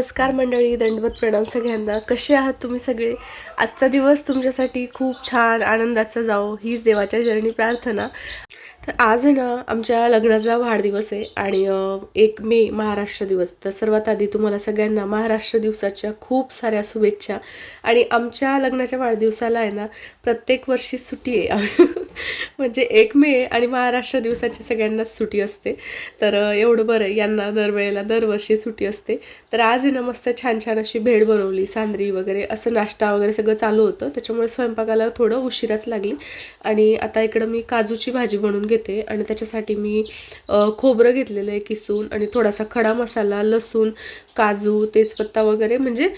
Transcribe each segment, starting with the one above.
नमस्कार मंडळी दंडवत प्रणाम सगळ्यांना. कसे आहात तुम्ही सगळे? आजचा दिवस तुमच्यासाठी खूप छान आनंदाचा जाओ हीच देवाच्या चरणी प्रार्थना. तर आज आहे ना आमच्या लग्नाचा वाढदिवस आहे आणि एक मे महाराष्ट्र दिवस. तर सर्वात आधी तुम्हाला सगळ्यांना महाराष्ट्र दिवसाच्या खूप साऱ्या शुभेच्छा. आणि आमच्या लग्नाच्या वाढदिवसाला आहे ना प्रत्येक वर्षी सुट्टी आहे. म्हणजे एक मे आणि महाराष्ट्र दिवसाची सगळ्यांनाच सुट्टी असते. तर एवढं बरं आहे. यांना दरवेळेला दरवर्षी सुट्टी असते. तर आज आहे ना मस्त छान छान अशी भेळ बनवली सांद्री वगैरे असं नाश्ता वगैरे सगळं चालू होतं. त्याच्यामुळे स्वयंपाकाला थोडं उशिराच लागली. आणि आता इकडं मी काजूची भाजी बनवून घेते. आणि त्याच्यासाठी मी खोबरं घेतलेलं आहे किसून आणि थोडासा खडा मसाला लसूण काजू तेजपत्ता वगैरे म्हणजे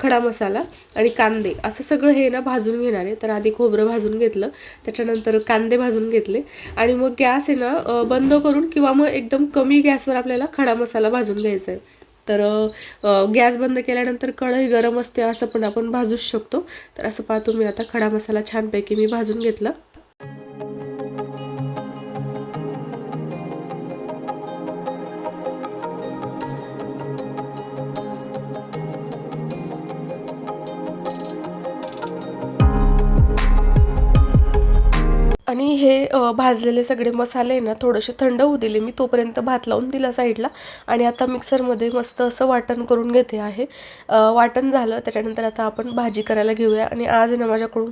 खडा मसाला आणि कांदे असं सगळं हे ना भाजून घेणार आहे. तर आधी खोबरं भाजून घेतलं. त्याच्यानंतर तर कांदे भाजून घेतले. आणि मग गॅस आहे ना बंद करून किंवा मग एकदम कमी गॅसवर आपल्याला खडा मसाला भाजून घ्यायचा आहे. तर गॅस बंद केल्यानंतर कढई गरम असते असं पण आपण भाजूच शकतो. तर असं पाहतो मी आता खडा मसाला छानपैकी मी भाजून घेतला. भाजलेले सगळे मसाले ना थोडेसे थंड होऊ दिले. मी तोपर्यंत भात लावून दिला साईडला आणि आता मिक्सरमध्ये मस्त असं वाटण करून घेते आहे. वाटण झालं त्याच्यानंतर आता आपण भाजी करायला घेऊया. आणि आज ना माझ्याकडून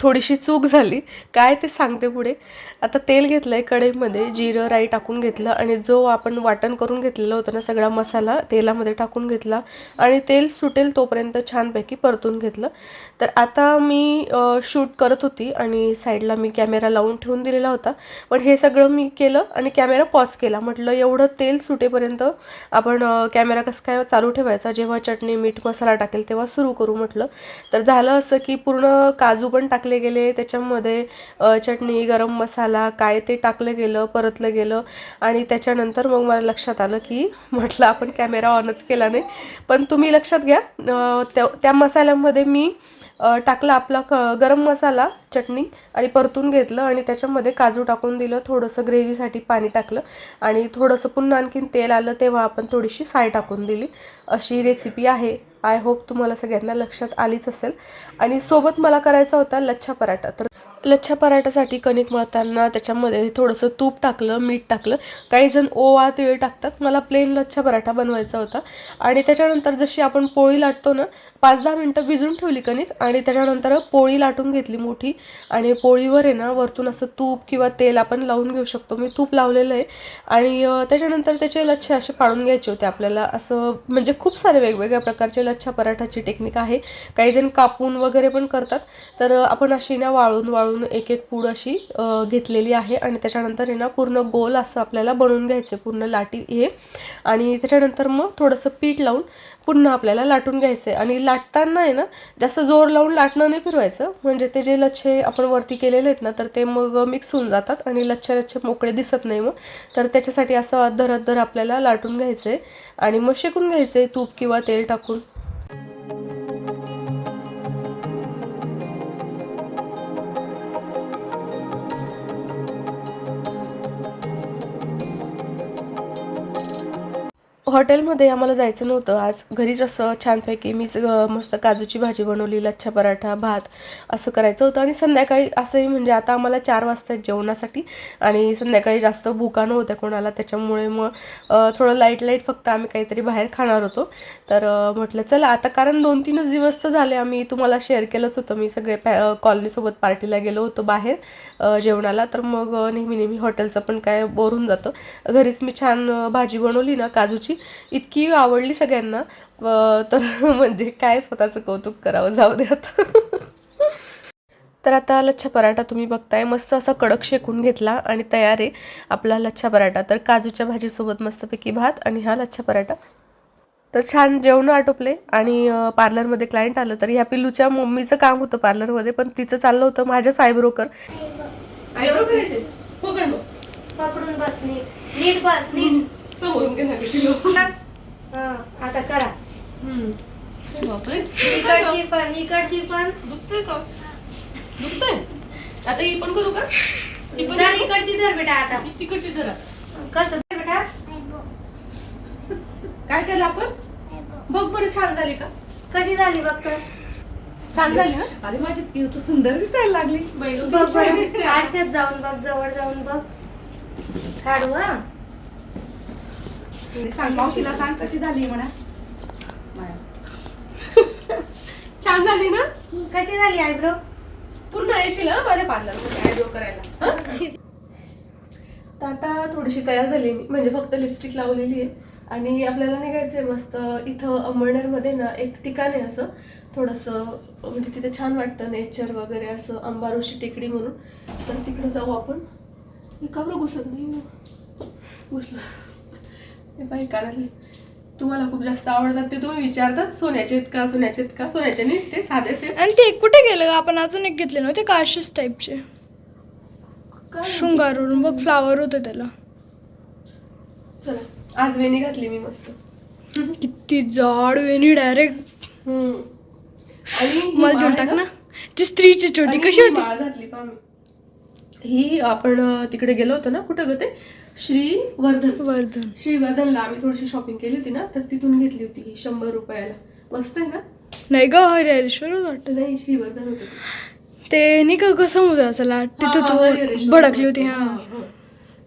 थोडीशी चूक झाली. काय ते सांगते पुढे. आता तेल घेतलं आहे कढईमध्ये जिरं राई टाकून घेतलं आणि जो आपण वाटण करून घेतलेला होता ना सगळा मसाला तेलामध्ये टाकून घेतला आणि तेल सुटेल तोपर्यंत छानपैकी परतून घेतलं. तर आता मी शूट करत होती आणि साईडला मी कॅमेरा लावून ठेवून दिलेला होता. पण हे सगळं मी केलं आणि कॅमेरा पॉज केला. म्हटलं एवढं तेल सुटेपर्यंत आपण कॅमेरा कसं काय चालू ठेवायचा? जेव्हा चटणी मीठ मसाला टाकेल तेव्हा सुरू करू म्हटलं. तर झालं असं की पूर्ण काजू पण टाकले गेले. त्याच्यामध्ये चटणी गरम मसाला काय ते टाकलं गेलं परतलं गेलं. आणि त्याच्यानंतर मग मला लक्षात आलं की म्हटलं आपण कॅमेरा ऑनच केला नाही. पण तुम्ही लक्षात घ्या त्या- त्या मसाल्यामध्ये मी टाकला आपला क गरम मसाला चटणी आणि परतून घेतलं आणि त्याच्यामध्ये काजू टाकून दिलं थोडंसं ग्रेव्हीसाठी पाणी टाकलं आणि थोडंसं पुन्हा आणखीन तेल आलं तेव्हा आपण थोडीशी साय टाकून दिली. अशी रेसिपी आहे. आय होप तुम्हाला सगळ्यांना लक्षात आलीच असेल. आणि सोबत मला करायचा होता लच्छा पराठा. तर लच्छा पराठासाठी कणिक मळताना त्याच्यामध्ये थोडंसं तूप टाकलं मीठ टाकलं. काही जण ओवा तिळ टाकतात. मला प्लेन लच्छा पराठा बनवायचा होता. आणि त्याच्यानंतर जशी आपण पोळी लाटतो ना पाच दहा मिनटं भिजून ठेवली कणिक आणि त्याच्यानंतर पोळी लाटून घेतली मोठी. आणि पोळीवर आहे ना वरतून असं तूप किंवा तेल आपण लावून घेऊ शकतो. मी तूप लावलेलं आहे. आणि त्याच्यानंतर त्याचे लच्छे असे पाडून घ्यायचे होते आपल्याला. असं म्हणजे खूप सारे वेगवेगळ्या प्रकारचे लच्छा पराठाची टेक्निक आहे. काही जण कापून वगैरे पण करतात. तर आपण अशी ना वाळून वाळून एक एक पूड अशी घेतलेली आहे आणि त्याच्यानंतर आहे ना पूर्ण गोल असं आपल्याला बनवून घ्यायचं आहे पूर्ण लाटी हे. आणि त्याच्यानंतर मग थोडंसं पीठ लावून पुन्हा आपल्याला लाटून घ्यायचं आहे. आणि लाटताना आहे ना जास्त जोर लावून लाटणं नाही फिरवायचं. म्हणजे ते जे लच्छे आपण वरती केलेले आहेत ना तर ते मग मिक्स होऊन जातात आणि लच्छे लच्छे मोकळे दिसत नाही मग. तर त्याच्यासाठी असं धरत धर आपल्याला लाटून घ्यायचं आहे. आणि मग शेकून घ्यायचं आहे तूप किंवा तेल टाकून. हॉटेलमध्ये आम्हाला जायचं नव्हतं. आज घरीच असं छानपैकी मीच मस्त काजूची भाजी बनवली लच्छा पराठा भात असं करायचं होतं. आणि संध्याकाळी असंही म्हणजे आता आम्हाला चार वाजता आहेत जेवणासाठी आणि संध्याकाळी जास्त भुका नव्हत्या कोणाला त्याच्यामुळे मग थोडं लाइट लाइट फक्त आम्ही काहीतरी बाहेर खाणार होतो. तर म्हटलं चला आता कारण दोन तीनच दिवस तर झाले आम्ही तुम्हाला शेअर केलंच होतं. मी सगळे पॅ कॉलनीसोबत पार्टीला गेलो होतो बाहेर जेवणाला. तर मग नेहमी नेहमी हॉटेलचं पण काय बोर होऊन जातं. घरीच मी छान भाजी बनवली ना काजूची इतकी आवडली सगळ्यांना. व- तर म्हणजे काय स्वतःचं कौतुक करावं जाऊ दे आता. तर आता लच्छा पराठा तुम्ही बघताय. मस्त असा कडक शेकून घेतला आणि तयार आहे आपला लच्छा पराठा. तर काजूच्या भाजीसोबत मस्तपैकी भात आणि हा लच्छा पराठा. तर छान जेवण आटोपले आणि पार्लरमध्ये क्लायंट आलं. तर ह्या पिल्लूच्या मम्मीचं काम होतं पार्लरमध्ये पण तिचं चाललं होतं माझ्याच आयब्रो कर आयब्रो करायचे? का मग? पकडून बस नीट. नीट बस नीट. समोरून तिला. हा, आता करा. हम्म. बापरे. इकडची पण इकडची पण. दुखतंय का? दुखतंय? आता ही पण करू का? ही पण धर इकडची धर बेटा आता. ही तिकडची जरा कसं धर बेटा? काय केलं आपण? बघ बरं छान झाली का? कशी झाली बघ तर? छान झाली ना? अरे माझी पिऊ तर सुंदर दिसायला लागली. बघ बरं. आरशात जाऊन बघ जवळ जाऊन बघ. काढू हा. सांग मावशीला सांग कशी झाली म्हणा. छान झाली ना? कशी झाली आयब्रो? पुन्हा येशील हं माझ्या पार्लर आयब्रो करायला. हं? तर आता थोडीशी तयार झाली मी. म्हणजे फक्त लिपस्टिक लावलेली आहे. आणि आपल्याला निघायचंय मस्त इथं अंबरनेरमध्ये ना एक ठिकाण आहे असं. थोडंसं म्हणजे तिथे छान वाटतं नेचर वगैरे असं अंबारोशी टेकडी म्हणून. तर तिकडे जाऊ आपण. हे का बरं घुसत नाही. घुसलं. ते बाई कानातले तुम्हाला खूप जास्त आवडतात ते तुम्ही विचारतात सोन्याचे आहेत का सोन्याचे आहेत का सोन्याचे नाही ते साधेच आहेत. आणि ते कुठे गेलं ग? आपण अजून एक घेतले नव्हते का? असेच टाईपचे काय? शृंगारून. बघ फ्लावर होतं त्याला. चला आज वेणी घातली मी मस्त. किती जाड वेणी डायरेक्ट हम्म. आणि ही मला माळ देऊन आहे टाक ना? ती स्त्रीची छोटी कशी ही होती? माळ घातली पहा मी. ही आपण अं, तिकडे गेलो होतो ना? कुठं ग ते? श्री वर्धन. वर्धन श्री वर्धनला आम्ही थोडीशी शॉपिंग केली होती ना तर तिथून घेतली होती ही शंभर रुपयाला. मस्त आहे ना? नाही ग हरिहरेश्वर वाटत. नाही श्री वर्धन होते ते. नाही का ग समुद्राचा लाट तिथं तू भडकली होती हा.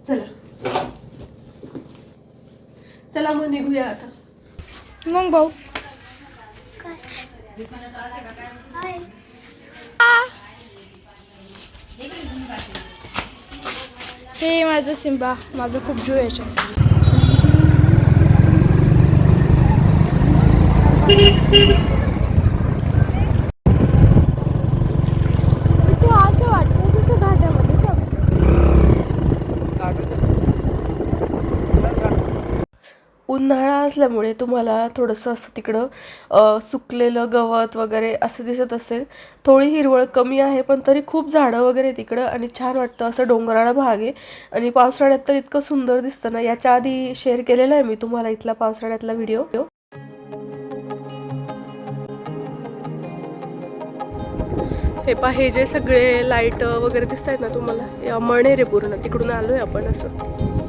चला. चला मग निघूया आता. मग भाऊ. ते माझं सिंबा माझं खूप जीव याच्यात तू असं वाटतं तिथं घाटामध्ये का? उन्हाळा असल्यामुळे तुम्हाला थोडंसं असं तिकडं सुकलेलं गवत वगैरे असं दिसत असेल. थोडी हिरवळ कमी आहे पण तरी खूप झाडं वगैरे आहे तिकडं आणि छान वाटतं असं डोंगराळा भाग आहे. आणि पावसाळ्यात तर इतकं सुंदर दिसतं ना याच्या आधी शेअर केलेला आहे मी तुम्हाला इथला पावसाळ्यातला व्हिडिओ. हे पा हे जे सगळे लाइट वगैरे दिसत आहेत ना तुम्हाला हे अमळनेर पूर्ण तिकडून आलोय आपण असं.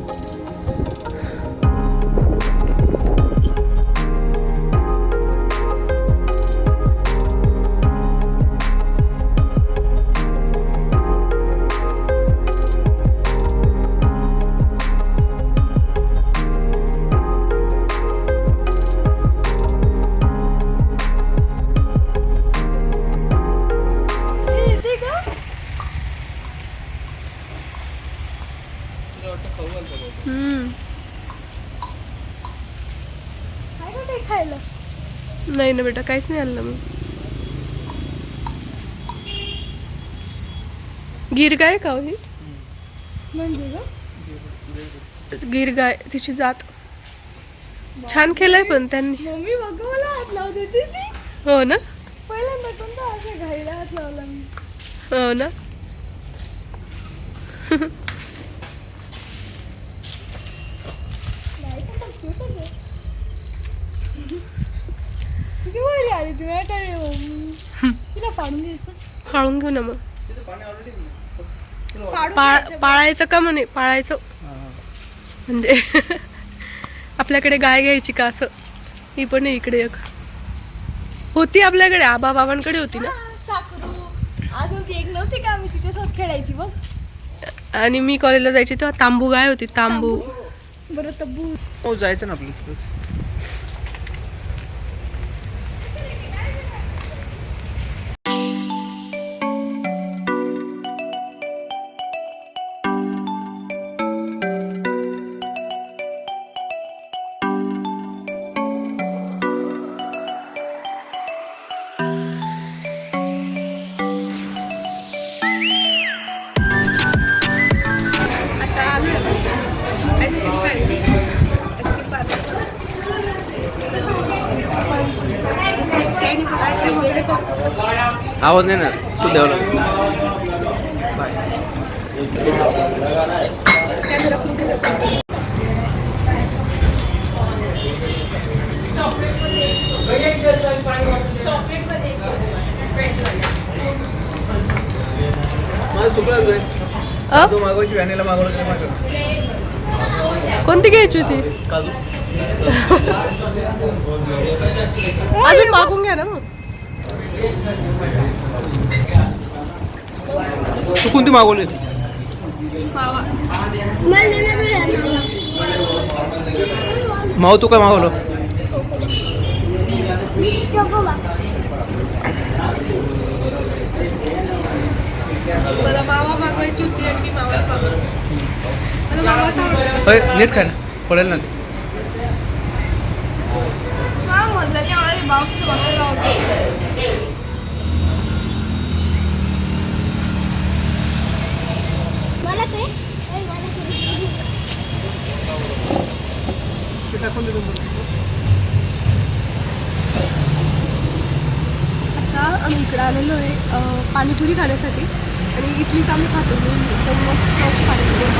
नाही ना बेटा काहीच नाही आणलं मी गिर गाय का हो ही? म्हणजे ग? गिर गाय तिची जात. छान केलंय पण त्यांनी. मम्मी बघ मला हात लावत होती ती. हो ना? पहिल्यांदा कोणता असं घाईला हात लावला मी. हो ना नाही तर मग तू तर बघ. किती भारी आली तुम्ही आता तिला काढून घेऊ ना मग. पाळ पाळायचं का म्हणे? पाळायचं. म्हणजे आपल्याकडे गाय घ्यायची का असं? ही पण आहे इकडे एक. होती आपल्याकडे? आबा बाबांकडे होती ना? साखरू. अजून ती एक नव्हती का मी तिच्यासोबत खेळायची बघ आणि मी कॉलेजला जायची तेव्हा तांबू गाय होती तांबू. बरं तब्बू. हो जायचं ना आपलं. आवाज नाही ना? तू द्यावं चुकलं तू मागवायची व्हॅनिला मागवलं तरी मागव. कोणती घ्यायची होती? अजून मागून घ्या ना मग. तू कोणती मागवली? माऊ तू काय मागवलं? मला मावा मागवायची होती आणि मी मावाच मागवला. मला मावाच आवडला अय नीट खाय ना. पडेल ना ते. आता आम्ही इकडे आलेलो आहे अं, पाणीपुरी खाण्यासाठी. आणि इथलीच आम्ही खातो. तर मस्त अशी पाणीपुरी.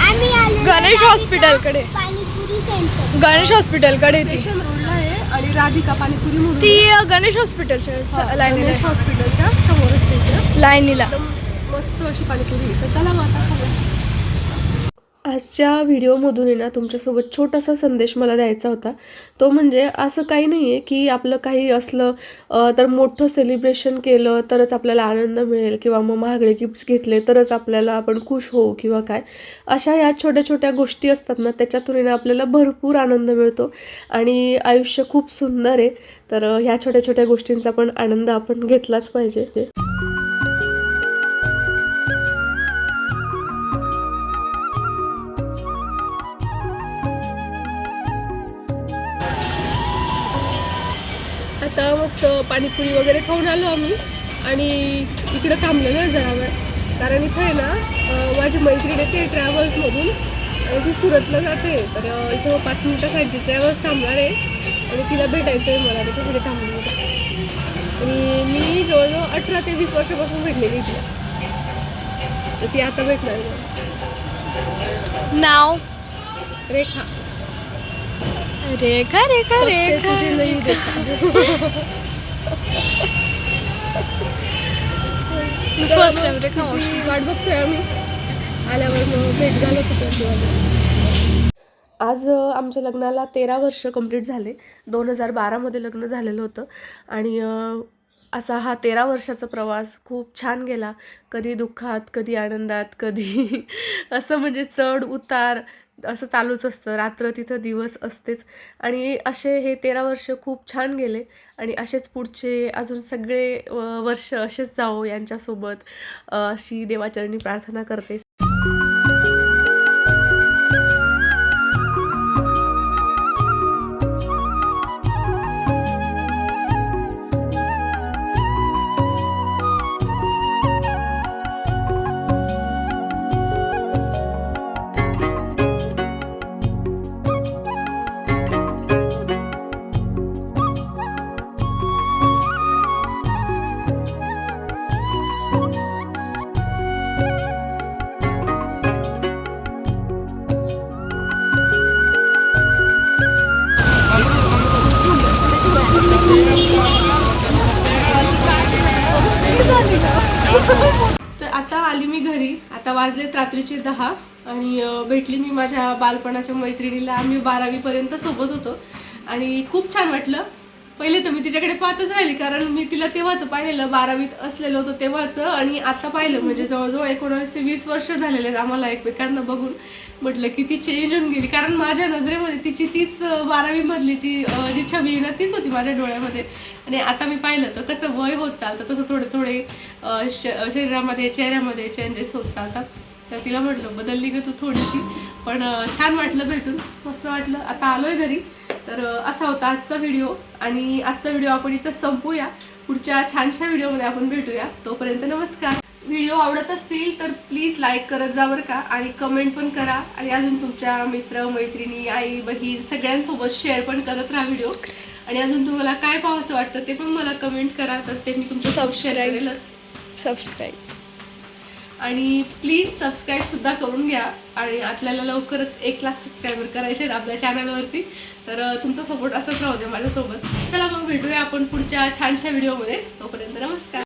आम्ही आलो गणेश हॉस्पिटलकडे पाणीपुरी सेंटर गणेश हॉस्पिटलकडे ती आहे राधिका पाणीपुरी म्हणून ती गणेश हॉस्पिटलच्या स- लाईनीला. गणेश आहे. हॉस्पिटलच्या समोरच त्याच्या लाईनीला. मस्त अशी पाणीपुरी. तर चला मग आता खाऊया. आजच्या व्हिडिओमधून आहे ना तुमच्यासोबत छोटासा संदेश मला द्यायचा होता. तो म्हणजे असं काही नाही आहे की आपलं काही असलं तर मोठं सेलिब्रेशन केलं तरच आपल्याला आनंद मिळेल किंवा मग महागडे गिफ्ट्स घेतले तरच आपल्याला आपण खुश होऊ किंवा काय. अशा या छोट्या छोट्या गोष्टी असतात ना त्याच्यातून ना आपल्याला भरपूर आनंद मिळतो आणि आयुष्य खूप सुंदर आहे. तर ह्या छोट्या छोट्या गोष्टींचा पण आनंद आपण घेतलाच पाहिजे. पाणीपुरी वगैरे खाऊन आलो आम्ही. आणि इकडं थांबलेलो आहे जरा वेळ. कारण इथं आहे ना माझी मैत्रीण येते ट्रॅव्हल्समधून आणि ती सुरतला जाते. तर इथं पाच मिनटासाठी ट्रॅव्हल्स थांबणार आहे. आणि तिला भेटायचं आहे मला त्याच्यासाठी थांबली आणि मी जवळजवळ अठरा ते वीस वर्षापासून भेटलेली तिला तर ती आता भेटणार. नाव? रेखा. रेखा रेखा सबसे रेखा. तुझे फर्स्ट टाइम रेखा तिची वाट बघतोय आम्ही. आल्यावर मग भेट घालत होतो आज आमच्या लग्नाला तेरा वर्ष कंप्लीट झाले. दोन हजार बारामध्ये लग्न झालेलं होतं. आणि असा हा तेरा वर्षाचा प्रवास खूप छान गेला. कधी दुःखात कधी आनंदात कधी असं म्हणजे चढ उतार असं चालूच असतं. रात्र तिथं दिवस असतेच. आणि असे हे तेरा वर्ष खूप छान गेले. आणि असेच पुढचे अजून सगळे वर्ष असेच जावो यांच्यासोबत. अशी देवाचरणी प्रार्थना करते. घरी. आता वाजलेत रात्रीचे दहा आणि भेटली मी माझ्या बालपणाच्या मैत्रिणीला. आम्ही बारावीपर्यंत सोबत होतो. आणि खूप छान वाटलं. पहिले तर मी तिच्याकडे पाहतच राहिली कारण मी तिला तेव्हाच पाहिलेलं बारावीत असलेलं होतं तेव्हाच आणि आता पाहिलं म्हणजे जवळजवळ एकोणावीस ते वीस वर्ष झालेले आहेत आम्हाला एकमेकांना बघून. म्हटलं की ती चेंज होऊन गेली कारण माझ्या नजरेमध्ये तिची तीच बारावीमधली जी जी छबी आहे ना तीच होती माझ्या डोळ्यामध्ये. आणि आता मी पाहिलं तर कसं वय होत चालतं तसं थोडे थोडे श शरीरामध्ये चेहऱ्यामध्ये चेंजेस होत चालतात. तर तिला म्हटलं बदलली ग तू थोडीशी? पण छान वाटलं भेटून मस्त वाटलं. आता आलोय घरी. तर असा होता आजचा व्हिडिओ. आणि आजचा व्हिडिओ आपण इथं संपूया. पुढच्या छानशा व्हिडिओमध्ये आपण भेटूया. तोपर्यंत नमस्कार. व्हिडिओ आवडत असतील तर प्लीज लाईक करत जा बरं का. आणि कमेंट पण करा. आणि अजून तुमच्या मित्र मैत्रिणी आई बहीण सगळ्यांसोबत शेअर पण करत राहा व्हिडिओ. आणि अजून तुम्हाला काय पाहावंसं वाटतं ते पण मला कमेंट करा. तर ते मी तुमच्या शेअर करेलच. सबस्क्राईब आणि प्लीज सबस्क्राईबसुद्धा करून घ्या. आणि आपल्याला लवकरच एक लाख सबस्क्रायबर करायचे आहेत आपल्या चॅनलवरती तर तुमचा सपोर्ट असंच राहू दे माझ्यासोबत. चला मग भेटूया आपण पुढच्या छानशा व्हिडिओमध्ये तोपर्यंत नमस्कार.